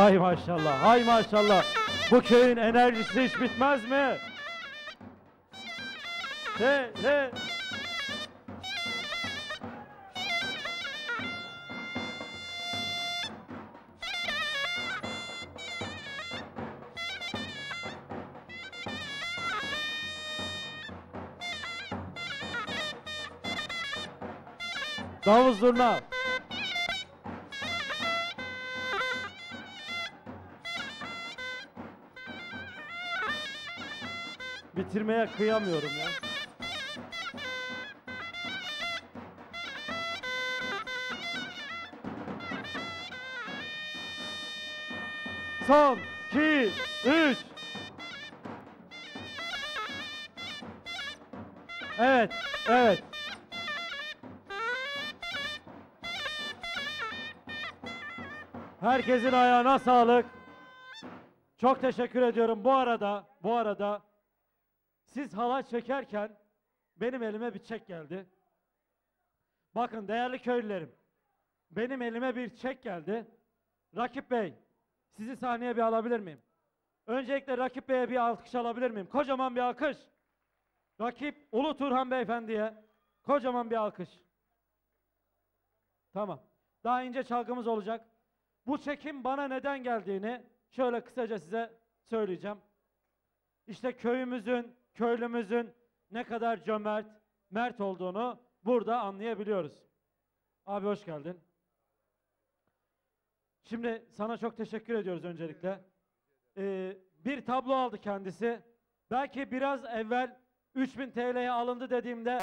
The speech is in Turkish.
Hay maşallah, hay maşallah. Bu köyün enerjisi hiç bitmez mi? He, he. Davul zurna. Bitirmeye kıyamıyorum ya. Son, iki, üç. Evet, evet. Herkesin ayağına sağlık. Çok teşekkür ediyorum. Bu arada, bu arada siz halay çekerken benim elime bir çek geldi. Bakın değerli köylülerim. Benim elime bir çek geldi. Rakip Bey, sizi sahneye bir alabilir miyim? Öncelikle Rakip Bey'e bir alkış alabilir miyim? Kocaman bir alkış. Rakip Ulu Turhan Beyefendi'ye kocaman bir alkış. Tamam. Daha ince çalgımız olacak. Bu çekim bana neden geldiğini şöyle kısaca size söyleyeceğim. İşte köyümüzün, köylümüzün ne kadar cömert, mert olduğunu burada anlayabiliyoruz. Abi hoş geldin. Şimdi sana çok teşekkür ediyoruz öncelikle. Ee, bir tablo aldı kendisi. Belki biraz evvel 3000 TL'ye alındı dediğimde